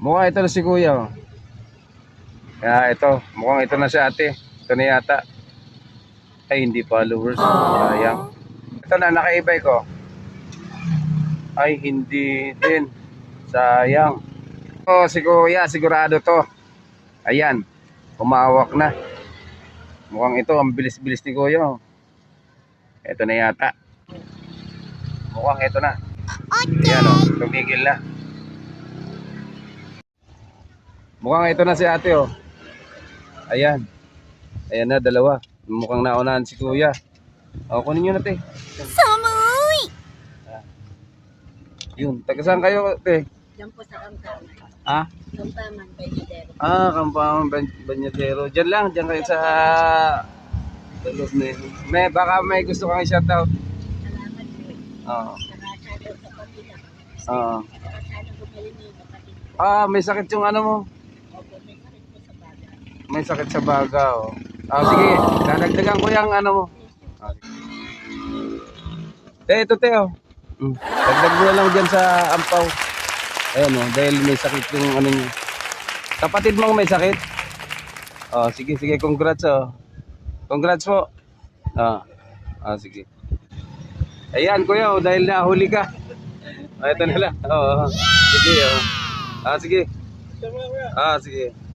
Mukhang ito na si kuya. Oh. Kaya ito, mukhang ito na si ate. Ito na yata. Ay, hindi followers. Sayang. Ito na, nakaibay ko. Ay, hindi din. Sayang. Oh, si kuya, sigurado to. Ayan, umawak na. Mukhang ito, ang bilis-bilis ni kuya. oh. Ito na yata. Mukhang ito na. Ayan o, tumigil na. Mukhang ito na si ate oh. Ayan. Ayan na, dalawa. Mukhang naunahan si kuya. O, kunin nyo na te. Samoy! Yun, taga saan kayo te? Diyan po sa Kampaman. Ah? Kampaman, Benidero. Ah, Kampang Ban- Banyadero. Diyan lang, diyan kayo sa Dalos na yun. May, baka may gusto kang i-shoutout. Salamat po. Oo. Saka shadow sa kapila. Oo. Saka sana gumaling yung kapatid ko. Ah, may sakit yung ano mo. Opo, may sakit po sa baga. May sakit sa baga, oh. Ah, sige, dadagdagan ko yung ano mo. Ah. Te, ito te, oh. Mm. Dagdag mo lang dyan sa ampaw. Ayan, oh, dahil may sakit yung ano niya. Kapatid mo may sakit? Oh, sige, sige, congrats, oh. Congrats po. Ah, ah sige. Ayan, kuya, oh, dahil nahuli ka. Ah, ito na lang. Oo. Oh, sige, oh. Ah, sige. Ah, sige.